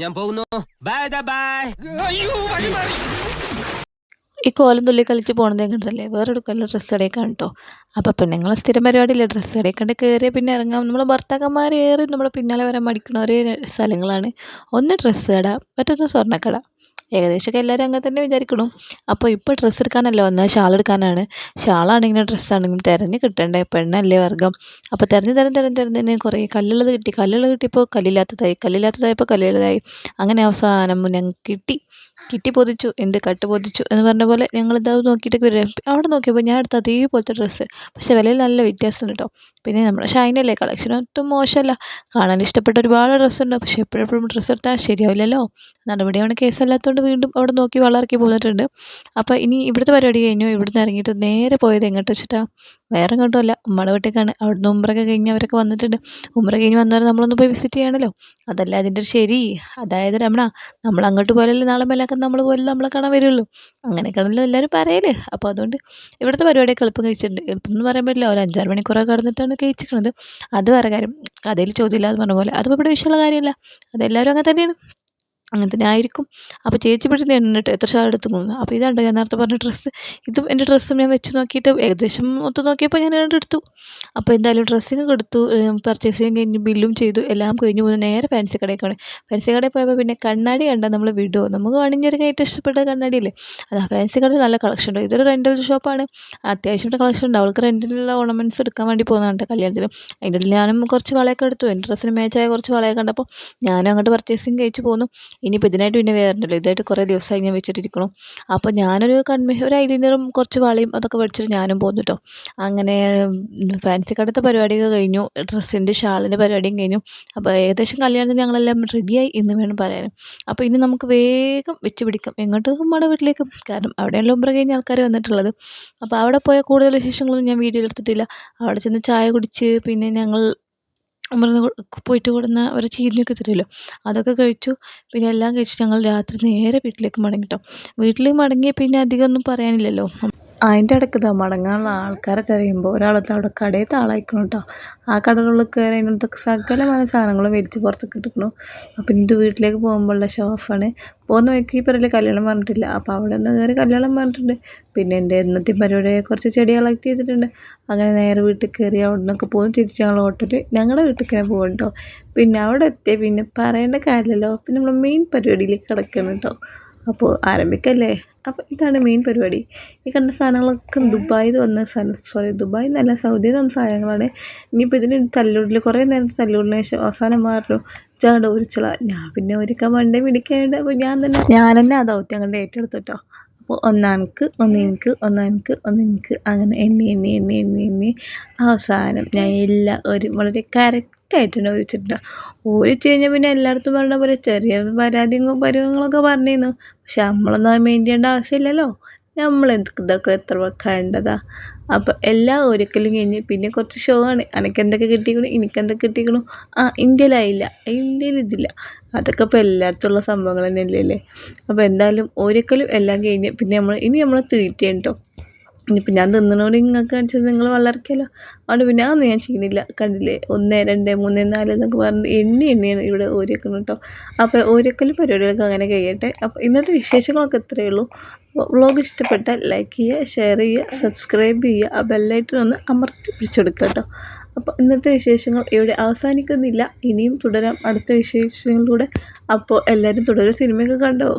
ഞാൻ പോകുന്നു. Bye bye ഈ കോലം തുള്ളി കളിച്ച് പോണത് കണ്ടല്ലേ വേറൊരു കൊല്ലം ഡ്രസ്സ് കടയൊക്കെയാണ് കേട്ടോ അപ്പോൾ പെണ്ണുങ്ങളെ സ്ഥിരം പരിപാടിയില്ല ഡ്രസ്സ് കടയൊക്കെ കയറിയ പിന്നെ ഇറങ്ങാം. നമ്മൾ ഭർത്താക്കന്മാർ ഏറി നമ്മൾ പിന്നാലെ വരാൻ മടിക്കണ ഒരേ സ്ഥലങ്ങളാണ്. ഒന്ന് ഡ്രസ്സ് കട മറ്റൊന്ന് സ്വർണക്കട. ഏകദേശമൊക്കെ എല്ലാവരും അങ്ങനെ തന്നെ വിചാരിക്കണം. അപ്പോൾ ഇപ്പോൾ ഡ്രസ്സ് എടുക്കാനല്ല വന്നത് ഷാൾ എടുക്കാനാണ്. ഷാളാണെങ്കിലും ഡ്രസ്സാണെങ്കിലും തിരഞ്ഞ് കിട്ടണ്ടേ? പെണ്ണല്ലേ വർഗം. അപ്പോൾ തിരഞ്ഞ് തിരഞ്ഞ് തിരഞ്ഞ് തിരഞ്ഞ് കുറേ കല്ലുള്ളത് കിട്ടി. കല്ലുള്ളത് കിട്ടിയപ്പോൾ കല്ലില്ലാത്തതായി. കല്ലില്ലാത്തതായപ്പോൾ കല്ലുള്ളതായി. അങ്ങനെ അവസാനം ഞങ്ങൾക്ക് കിട്ടി. കിട്ടി പൊതിച്ചു എന്ത് കട്ട് പൊതിച്ചു എന്ന് പറഞ്ഞ പോലെ ഞങ്ങളിത് നോക്കിയിട്ട് വരും അവിടെ നോക്കിയപ്പോൾ ഞാൻ എടുത്ത അതേപോലത്തെ ഡ്രസ്സ് പക്ഷേ വിലയിൽ നല്ല വ്യത്യാസമുണ്ട് കേട്ടോ പിന്നെ നമ്മുടെ ഷൈനല്ലേ കളക്ഷൻ ഒട്ടും മോശമല്ല. കാണാൻ ഇഷ്ടപ്പെട്ട ഒരുപാട് ഡ്രസ്സുണ്ട് പക്ഷേ എപ്പോഴെപ്പോഴും ഡ്രസ്സ് എടുത്താൽ ശരിയാവില്ലല്ലോ? നടപടിയാണ് കേസല്ലാത്തതുകൊണ്ട് വീണ്ടും അവിടെ നോക്കി വളർക്കി പോന്നിട്ടുണ്ട്. അപ്പോൾ ഇനി ഇവിടുത്തെ പരിപാടി കഴിഞ്ഞു. ഇവിടുന്ന് ഇറങ്ങിയിട്ട് നേരെ പോയത് എങ്ങോട്ട് വെച്ചിട്ടാ? വേറെ എങ്ങോട്ടുമല്ല ഉമ്മയുടെ വീട്ടിലേക്കാണ് അവിടുന്ന് ഉമ്മറൊക്കെ കഴിഞ്ഞ് അവരൊക്കെ വന്നിട്ടുണ്ട്. ഉമ്മറ കഴിഞ്ഞ് വന്നവരെ നമ്മളൊന്ന് പോയി വിസിറ്റ് ചെയ്യണമല്ലോ അതല്ല അതിന്റെ ഒരു ശരി. അതായത് രമണ നമ്മൾ അങ്ങോട്ട് പോയാലല്ലേ നാളെ മേലാക്കാൻ നമ്മൾ പോലും നമ്മളെ കാണാൻ വരുള്ളൂ. അങ്ങനെയൊക്കെയാണല്ലോ എല്ലാവരും പറയൽ. അപ്പോൾ അതുകൊണ്ട് ഇവിടുത്തെ പരിപാടിയൊക്കെ എളുപ്പം കഴിച്ചിട്ടുണ്ട്. എളുപ്പം എന്ന് പറയാൻ പറ്റില്ല. ഒരു അഞ്ചാറ് മണിക്കൂറൊക്കെ കടന്നിട്ടാണ് കഴിച്ചിരിക്കുന്നത് അത് വേറെ കാര്യം. കഥയിൽ ചോദ്യമില്ല എന്ന് പറഞ്ഞ പോലെ. അതിപ്പോൾ ഇവിടെ വിഷയമുള്ള കാര്യമല്ല. അതെല്ലാവരും അങ്ങനെ തന്നെയാണ്. അങ്ങനെ തന്നെ ആയിരിക്കും അപ്പോൾ ചേച്ചി പെട്ടെന്ന് എണ്ണിട്ട് എത്ര ഷാൾ എടുത്തു പോകുന്നു അപ്പോൾ ഇതാണ്ട് ഞാൻ നേരത്തെ പറഞ്ഞ ഡ്രസ്സ് ഇതും എന്റെ ഡ്രസ്സും ഞാൻ വെച്ച് നോക്കിയിട്ട് ഏകദേശം ഒത്തു നോക്കിയപ്പോൾ ഞാൻ എടുത്തു. അപ്പോൾ എന്തായാലും ഡ്രസ്സിങ് കൊടുത്തു പർച്ചേസിങ് കഴിഞ്ഞ് ബില്ലും ചെയ്തു എല്ലാം കഴിഞ്ഞ് പോകുന്നു നേരെ ഫാൻസി കടയിൽ കാണും ഫാൻസി കടയിൽ പോയപ്പോൾ പിന്നെ കണ്ണാടി കണ്ടാൽ നമ്മൾ വിടുമോ നമുക്ക് അണിഞ്ഞൊരു ഏറ്റവും ഇഷ്ടപ്പെട്ട കണ്ണാടിയല്ലേ അതാ ഫാൻസി കടയിൽ നല്ല കളക്ഷൻ ഉണ്ട്. ഇതൊരു റെന്റൽ ഷോപ്പാണ് അത്യാവശ്യം കളക്ഷൻ ഉണ്ട്. അവൾക്ക് റെന്റിലുള്ള ഓർണമെന്റ്സ് എടുക്കാൻ വേണ്ടി പോകുന്നതാണ് കല്യാണത്തിന്. അതിന്റെ ഞാനും കുറച്ച് വളയൊക്കെ എടുത്തു. എന്റെ ഡ്രസ്സിന് മേച്ചായ കുറച്ച് വളയൊക്കെ കണ്ടപ്പോൾ ഞാനും അങ്ങോട്ട് പർച്ചേസിങ് കഴിച്ച് പോന്നു. ഇനിയിപ്പോൾ ഇതിനായിട്ട് പിന്നെ വേറെ ഉണ്ടല്ലോ ഇതായിട്ട് കുറേ ദിവസമായി ഞാൻ വെച്ചിട്ടിരിക്കണം അപ്പോൾ ഞാനൊരു കൺമേ ഒരു ഐലൈനറും കുറച്ച് വളയും അതൊക്കെ മേടിച്ചിട്ട് ഞാനും പോന്നു കേട്ടോ അങ്ങനെ ഫാൻസി കടത്തെ പരിപാടിയൊക്കെ കഴിഞ്ഞു. ഡ്രസ്സിന്റെ ഷാളിന്റെ പരിപാടിയും കഴിഞ്ഞു. അപ്പോൾ ഏകദേശം കല്യാണത്തിന് ഞങ്ങളെല്ലാം റെഡിയായി എന്ന് വേണം പറയാൻ അപ്പോൾ ഇനി നമുക്ക് വേഗം വെച്ച് പിടിക്കാം. എങ്ങോട്ട് നമ്മുടെ വീട്ടിലേക്ക്. കാരണം അവിടെയല്ലോ ഉമ്പ്ര കഴിഞ്ഞ ആൾക്കാർ വന്നിട്ടുള്ളത്. അപ്പോൾ അവിടെ പോയ കൂടുതൽ വിശേഷങ്ങളൊന്നും ഞാൻ വീഡിയോ എടുത്തിട്ടില്ല. അവിടെ ചെന്ന് ചായ കുടിച്ച് പിന്നെ ഞങ്ങൾ പോയിട്ട് കൊടുന്ന ഒരു ചീനിയൊക്കെ തരുമല്ലോ. അതൊക്കെ കഴിച്ചു. പിന്നെ എല്ലാം കഴിച്ച് ഞങ്ങൾ രാത്രി നേരെ വീട്ടിലേക്ക് മടങ്ങി കേട്ടോ വീട്ടിൽ മടങ്ങിയ പിന്നെ അധികം ഒന്നും പറയാനില്ലല്ലോ. അതിന്റെ ഇടയ്ക്ക് ഇതാ മടങ്ങാനുള്ള ആൾക്കാരെ തിരയുമ്പോൾ ഒരാളത്തെ അവിടെ കടയിൽ ആളായിക്കണം കേട്ടോ ആ കടകളിൽ കയറി അതിനകത്തൊക്കെ സകലമായ സാധനങ്ങളും വലിച്ച് പുറത്തേക്ക് ഇട്ടിരിക്കണു. അപ്പം ഇത് വീട്ടിലേക്ക് പോകുമ്പോഴുള്ള ഷോഫാണ് പോകുന്ന വഴിക്ക് ഈ പറയൽ കല്യാണം പറഞ്ഞിട്ടില്ല. അപ്പോൾ അവിടെ ഒന്ന് കയറി കല്യാണം പറഞ്ഞിട്ടുണ്ട്. പിന്നെ എന്റെ ഇന്നത്തെ പരിപാടിയെ കുറച്ച് ചെടി കളക്ട് ചെയ്തിട്ടുണ്ട്. അങ്ങനെ നേരെ വീട്ടിൽ കയറി അവിടെ നിന്നൊക്കെ പോകും. തിരിച്ച് ഞങ്ങൾ ഹോട്ടലിൽ ഞങ്ങളുടെ വീട്ടിൽ തന്നെ പോകും കേട്ടോ പിന്നെ അവിടെ എത്തിയ പിന്നെ പറയേണ്ട കാര്യമല്ലോ പിന്നെ നമ്മൾ മെയിൻ പരിപാടിയിലേക്ക് കിടക്കണം കേട്ടോ അപ്പോൾ ആരംഭിക്കല്ലേ? അപ്പോൾ ഇതാണ് മെയിൻ പരിപാടി. ഈ കണ്ട സാധനങ്ങളൊക്കെ ദുബായിൽ വന്ന സാധനം സോറി ദുബായിൽ നിന്നല്ല സൗദിയിൽ വന്ന സാധനങ്ങളാണ്. ഇനിയിപ്പോൾ ഇതിന് തല്ലൂടിൽ കുറേ നേരം തല്ലൂടിന് ശേഷം അവസാനം മാറും ചാട ഉരിച്ചള ഞാൻ പിന്നെ ഒരുക്കാൻ വണ്ടി മിടിക്കേണ്ട അപ്പോൾ ഞാൻ തന്നെ ഞാൻ തന്നെ ആ ദൗത്യം കണ്ട് ഏറ്റെടുത്തു കേട്ടോ അപ്പോൾ ഒന്നാനക്ക് ഒന്നെനിക്ക് ഒന്ന് എനിക്ക് അങ്ങനെ എണ്ണി എണ്ണി എണ്ണി എണ്ണി എണ്ണി അവസാനം ഞാൻ എല്ലാ ഒരു വളരെ കറക്റ്റായിട്ടുണ്ട് ഒഴിച്ചിട്ടുണ്ടാകും ഒഴിച്ച് കഴിഞ്ഞാൽ പിന്നെ എല്ലായിടത്തും പറഞ്ഞ പോലെ ചെറിയ പരാതിയും പരിവങ്ങളൊക്കെ പറഞ്ഞിരുന്നു. പക്ഷെ നമ്മളൊന്നും അത് മെയിൻ ചെയ്യേണ്ട ആവശ്യമില്ലല്ലോ. നമ്മൾ ഇതൊക്കെ എത്ര വെക്കേണ്ടതാ അപ്പോൾ എല്ലാം ഒരുക്കലും കഴിഞ്ഞ് പിന്നെ കുറച്ച് ഷോ ആണ്. എനിക്ക് എന്തൊക്കെ കിട്ടിക്കണു? എനിക്ക് എന്തൊക്കെ കിട്ടിക്കണു? ആ ഇന്ത്യയിലായില്ല. ഇന്ത്യയിൽ ഇതില്ല. അതൊക്കെ ഇപ്പോൾ എല്ലായിടത്തും ഉള്ള സംഭവങ്ങൾ തന്നെയല്ലേ അപ്പോൾ എന്തായാലും ഒരിക്കലും എല്ലാം കഴിഞ്ഞ് പിന്നെ നമ്മൾ ഇനി നമ്മൾ തീറ്റയാണ് കേട്ടോ ഇനിയിപ്പോൾ ഞാൻ തിന്നണോട് നിങ്ങൾക്ക് കാണിച്ചത് നിങ്ങൾ വളർക്കിയല്ലോ അതുകൊണ്ട് പിന്നെ അതൊന്നും ഞാൻ ചെയ്യണില്ല. കണ്ടില്ലേ? ഒന്ന് രണ്ട് മൂന്ന് നാല് എന്നൊക്കെ പറഞ്ഞിട്ട് എണ്ണി എണ്ണിയാണ് ഇവിടെ ഓരിക്കണം കേട്ടോ അപ്പോൾ ഓരിക്കലും പരിപാടികളൊക്കെ അങ്ങനെ കഴിയട്ടെ. അപ്പോൾ ഇന്നത്തെ വിശേഷങ്ങളൊക്കെ ഇത്രയേ ഉള്ളൂ. വ്ളോഗ് ഇഷ്ടപ്പെട്ടാൽ ലൈക്ക് ചെയ്യുക ഷെയർ ചെയ്യുക സബ്സ്ക്രൈബ് ചെയ്യുക ആ ബെല്ലൈറ്റൻ ഒന്ന് അമർത്തി പിടിച്ചെടുക്കുക കേട്ടോ അപ്പോൾ ഇന്നത്തെ വിശേഷങ്ങൾ ഇവിടെ അവസാനിക്കുന്നില്ല. ഇനിയും തുടരാം അടുത്ത വിശേഷങ്ങളിലൂടെ. അപ്പോൾ എല്ലാവരും തുടരും സിനിമയൊക്കെ കണ്ടോ?